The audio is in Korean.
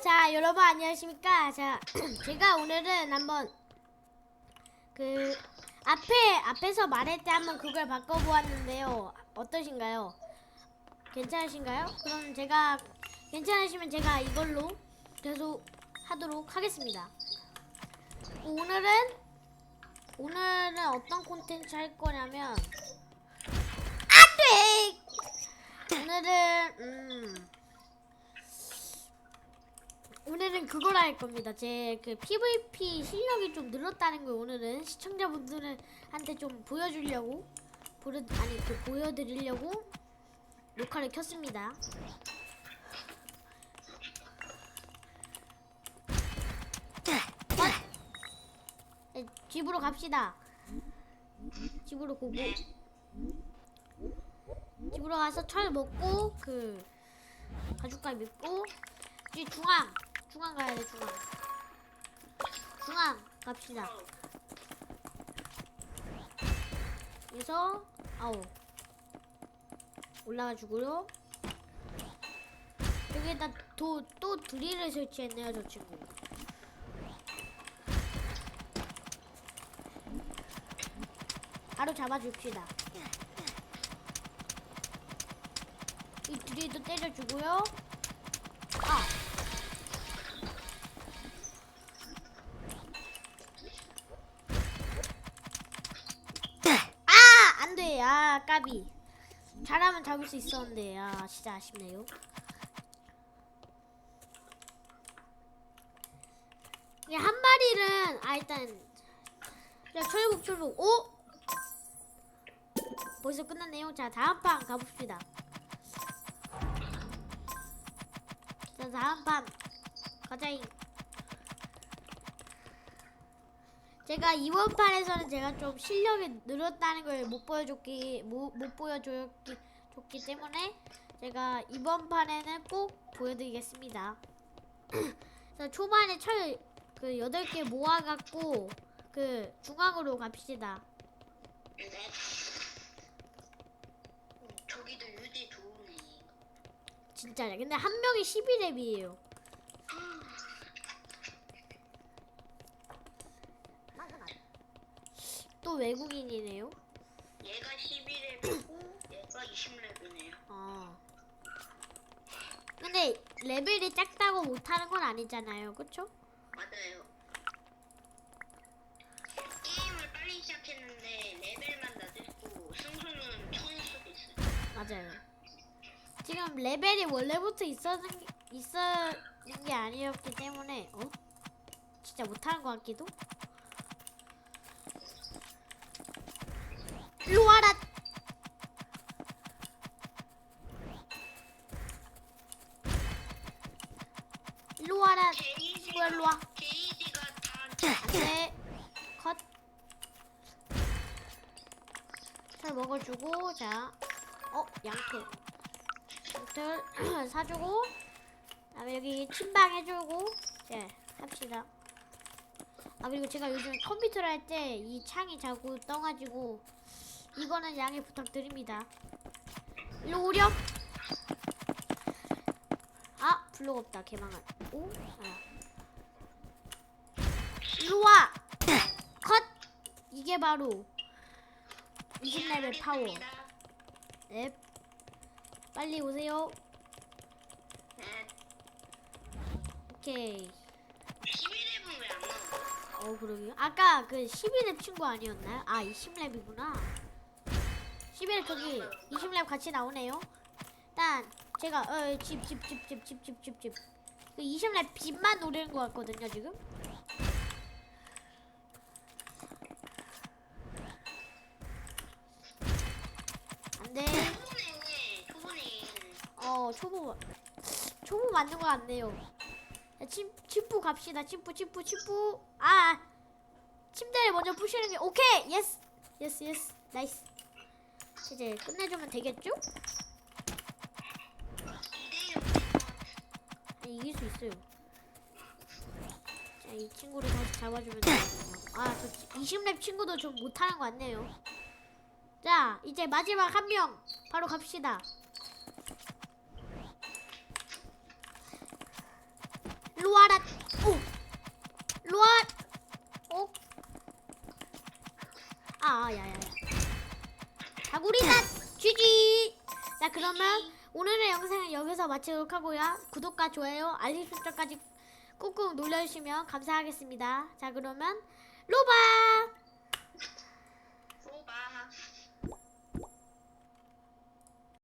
자, 여러분 안녕하십니까? 자, 제가 오늘은 한번 그 앞에 앞에서 말할 때 한번 그걸 바꿔 보았는데요. 어떠신가요? 괜찮으신가요? 그럼 제가 괜찮으시면 제가 이걸로 계속 하도록 하겠습니다. 오늘은 오늘은 어떤 콘텐츠 할 거냐면 안돼. 오늘은 음 오늘은 그걸 할 겁니다. 제 그 PVP 실력이 좀 늘었다는 걸 오늘은 시청자분들한테 좀 보여주려고 보여 아니 그 보여드리려고 녹화를 켰습니다. 네, 집으로 갑시다. 집으로 고고. 집으로 가서 철 먹고 그 가죽갈 믿고 이제 중앙 중앙 가야 돼 중앙. 중앙 갑시다. 그래서 아우 올라가 주고요. 여기에다 도, 또 드릴을 설치했네요 저 친구. 바로 잡아줍시다. 이 드릴도 때려주고요. 아 아! 아, 까비. 잘하면 잡을 수 있었는데. 아, 진짜 아쉽네요. 이한 마리는 아 일단 자, 철국 철국. 오! 벌써 끝났네요. 자, 다음 판 가봅시다. 자, 다음 판 가자잉. 제가 이번 판에서는 제가 좀 실력이 늘었다는 걸 못 보여줬기 못, 못 보여줬기 줬기 때문에 제가 이번 판에는 꼭 보여드리겠습니다. 그래서 초반에 철 그 여덟 개 모아갖고 그 중앙으로 갑시다. 네. 저기도 유지 좋으네. 진짜. 근데 한 명이 12렙이에요. 또 외국인이네요. 얘가 11렙이고 얘가 20렙이네요. 아. 근데 레벨이 작다고 못하는 건 아니잖아요. 그쵸? 맞아요. 게임을 빨리 시작했는데 레벨만 낮았고 승수는 천일 수도 있어요. 맞아요. 지금 레벨이 원래부터 있었는 게, 있었는 게 아니었기 때문에 어? 진짜 못하는 것 같기도. 일로 와라. 일로 와라. 게이지가 일로 와. 게이지가 다 안돼. 컷. 잘 먹어주고 자. 어 양털. 양털 사주고. 그다음에 여기 침방 해주고. 예 합시다. 아 그리고 제가 요즘 컴퓨터를 할 때 이 창이 자꾸 떠가지고 이거는 양해 부탁드립니다. 일로 오렴. 아 블록 없다 개망한. 오. 아. 일로 와. 컷. 이게 바로 20레벨 파워. 네. 빨리 오세요. 네. 오케이. 11렙은 왜안 나와? 어 그러게요. 아까 그 12렙 친구 아니었나요? 아 20렙이구나. 11렙 저기 20렙 같이 나오네요. 일단 제가 어 집 집 집 집 집 집 집 집 그 20렙 집만 노리는 것 같거든요 지금. 안돼. 어 초보 초보 맞는 것 같네요. 자, 침 침부 갑시다. 침부 침부 침부. 아 침대를 먼저 부시는 게 오케이 예스 예스 예스 나이스. 이제 끝내주면 되겠죠? 아니, 이길 수 있어요. 자, 이 친구를 다시 잡아주면 되겠네요. 아, 20렙 친구도 좀 못하는 것 같네요. 자, 이제 마지막 한 명. 바로 갑시다. 로아라, 오! 로아! 오! 어? 아, 야, 야, 야. 다구리다 GG. 자, 그러면 오늘의 영상은 여기서 마치도록 하고요. 구독과 좋아요, 알림 설정까지 꾹꾹 눌러주시면 감사하겠습니다. 자, 그러면. 로바.